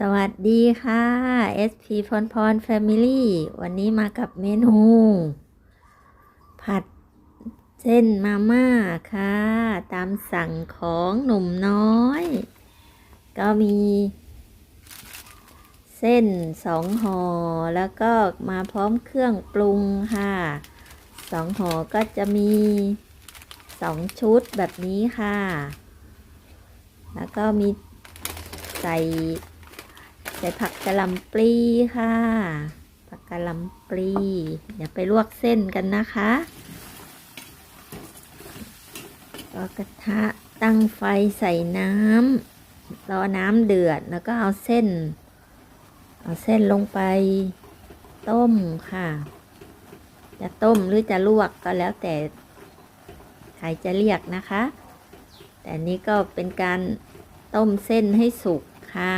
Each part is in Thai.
สวัสดีค่ะ SP พรพร Family วันนี้มากับเมนู ผัดเส้นมาม่าค่ะ ตามสั่งของหนุ่มน้อย ก็มี เส้นสองห่อแล้วก็มาพร้อมเครื่องปรุงค่ะสองห่อก็จะมีสองชุดแบบนี้ค่ะ แล้วก็มีใส่ ส่ผักกะหล่ำปลีค่ะ ผักกะหล่ำปลีเดี๋ยวไปลวกเส้นกันนะคะก็กระทะตั้งไฟใส่น้ำรอน้ำเดือดแล้วก็เอาเส้น เอาเส้นลงไปต้มค่ะ จะต้มหรือจะลวกก็แล้วแต่ใครจะเรียกนะคะ แต่นี้ก็เป็นการต้มเส้นให้สุกค่ะ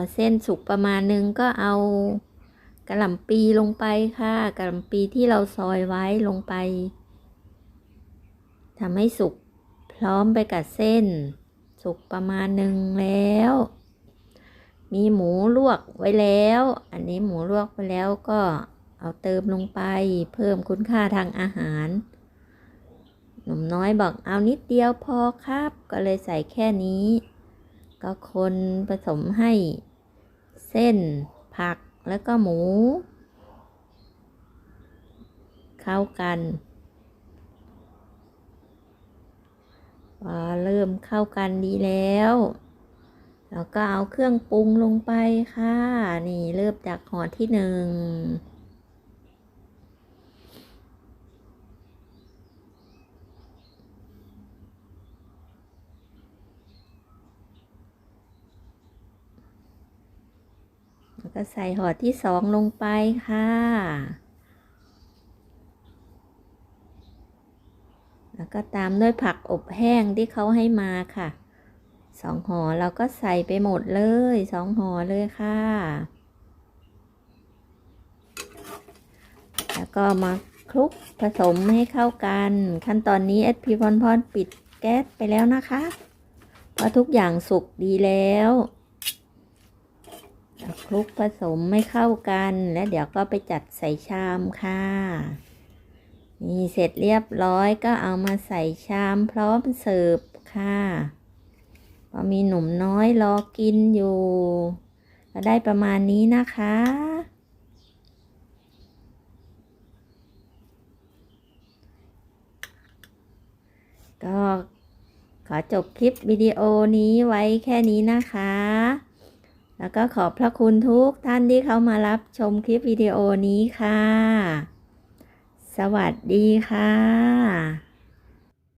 อเส้นสุกประมาณนึงก็เอากระหล่ำปีลงไปค่ะกระหล่ำปีที่เราซอยไว้ลงไปทำให้สุกพร้อมไปกับเส้น สุกประมาณหนึ่งแล้ว มีหมูลวกไว้แล้ว อันนี้หมูลวกไปแล้วก็เอาเติมลงไป เพิ่มคุณค่าทางอาหารหนุ่มน้อยบอกเอานิดเดียวพอครับ ก็เลยใส่แค่นี้ ก็คนผสมให้ เส้น ผักแล้วก็หมู เข้ากันพอเริ่มเข้ากันดีแล้ว แล้วก็เอาเครื่องปรุงลงไปค่ะ นี่เริ่มจากห่อที่หนึ่ง แล้วก็ใส่ห่อที่สองลงไปค่ะ แล้วก็ตามด้วยผักอบแห้งที่เขาให้มาค่ะสองห่อเราก็ใส่ไปหมดเลยสองห่อเลยค่ะ แล้วก็มาคลุกผสมให้เข้ากัน ขั้นตอนนี้เอสพีพรพรปิดแก๊สไปแล้วนะคะ เพราะทุกอย่างสุกดีแล้ว คลุกผสมไม่เข้ากัน แล้วเดี๋ยวก็ไปจัดใส่ชามค่ะนี่เสร็จเรียบร้อยก็เอามาใส่ชามพร้อมเสิร์ฟค่ะพอมีหนุ่มน้อยรอกินอยู่ ก็ได้ประมาณนี้นะคะ ก็ขอจบคลิปวิดีโอนี้ไว้แค่นี้นะคะ แล้วก็ขอบพระคุณทุกท่านที่เข้ามารับชมคลิปวิดีโอนี้ค่ะ สวัสดีค่ะ